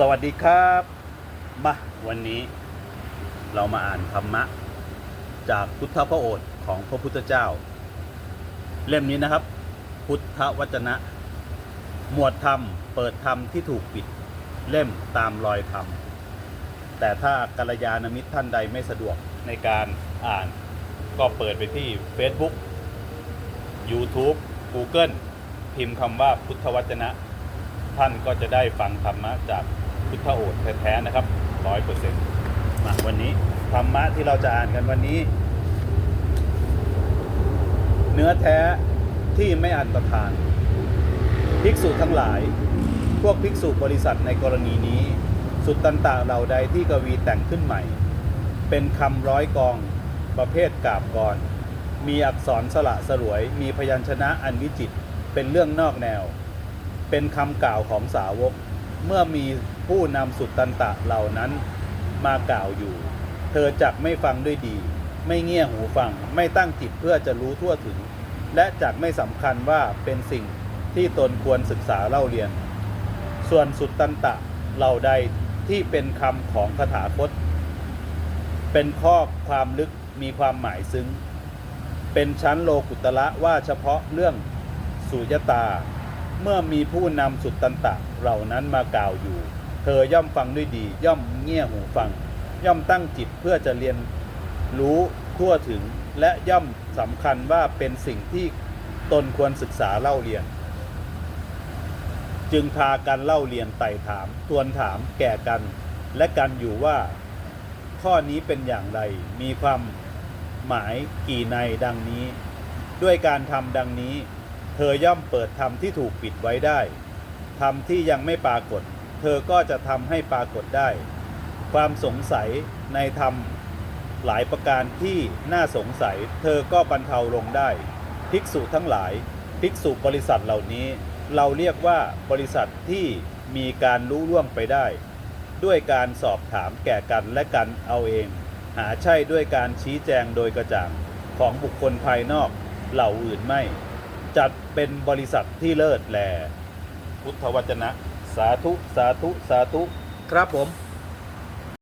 สวัสดีครับมาวันนี้เรามาอ่านธรรมะ จากพุทธพระโอษฐ์ของพระพุทธเจ้า เล่มนี้นะครับ พุทธวจนะ หมวดธรรม เปิดธรรมที่ถูกปิด เล่มตามรอยธรรม แต่ถ้ากัลยาณมิตรท่านใดไม่สะดวกในการอ่านก็เปิดไปที่ Facebook YouTube Google พิมพ์คำว่าพุทธวจนะ ท่านก็จะได้ฟังธรรมะจาก พุทธโอษฐ์แท้ๆนะครับร้อยเปอร์เซ็นต์มาวันนี้ธรรมะที่เราจะอ่านกันวันนี้ เนื้อแท้ที่ไม่อันตรธาน ภิกษุทั้งหลาย พวกภิกษุบริษัทในกรณีนี้ สุดตันตะเหล่าใดที่กวีแต่งขึ้นใหม่ เป็นคำร้อยกองประเภทกาบกรมีอักษรสละสลวย มีพยัญชนะอันวิจิต เป็นเรื่องนอกแนว เป็นคำกล่าวของสาวก เมื่อมี ผู้นำสุดตันตะเหล่านั้นมากล่าวอยู่ เธอจักไม่ฟังด้วยดี ไม่เงี่ยหูฟังไม่ตั้งจิตเพื่อจะรู้ทั่วถึง และจักไม่สำคัญว่าเป็นสิ่งที่ตนควรศึกษาเล่าเรียน ส่วนสุดตันตะเหล่าใดที่เป็นคำของคาถาคต เป็นข้อความลึกมีความหมายซึ้ง เป็นชั้นโลกุตละว่าเฉพาะเรื่องสุญญตา เมื่อมีผู้นำสุดตันตะเหล่านั้นมากล่าวอยู่ เธอย่อมฟังด้วยดี ย่อมเงี่ยหูฟัง ย่อมตั้งจิตเพื่อจะเรียนรู้ทั่วถึง และย่อมสำคัญว่าเป็นสิ่งที่ตนควรศึกษาเล่าเรียน จึงพากันเล่าเรียนไต่ถาม ทวนถามแก่กัน และกันอยู่ว่า ข้อนี้เป็นอย่างไร มีความหมายกี่ในดังนี้ ด้วยการทำดังนี้ เธอย่อมเปิดธรรมที่ถูกปิดไว้ได้ธรรมที่ยังไม่ปรากฏ เธอก็จะทำให้ปรากฏได้ ความสงสัยในธรรมหลายประการที่น่าสงสัย เธอก็บรรเทาลงได้ ภิกษุทั้งหลาย ภิกษุบริษัทเหล่านี้ เราเรียกว่าบริษัทที่มีการรู้ล่วงไปได้ ด้วยการสอบถามแก่กันและกันเอาเอง หาใช่ด้วยการชี้แจงโดยกระจ่างของบุคคลภายนอกเหล่าอื่นไม่ จัดเป็นบริษัทที่เลิศแลพุทธวจนะ สาธุ สาธุ สาธุ ครับผม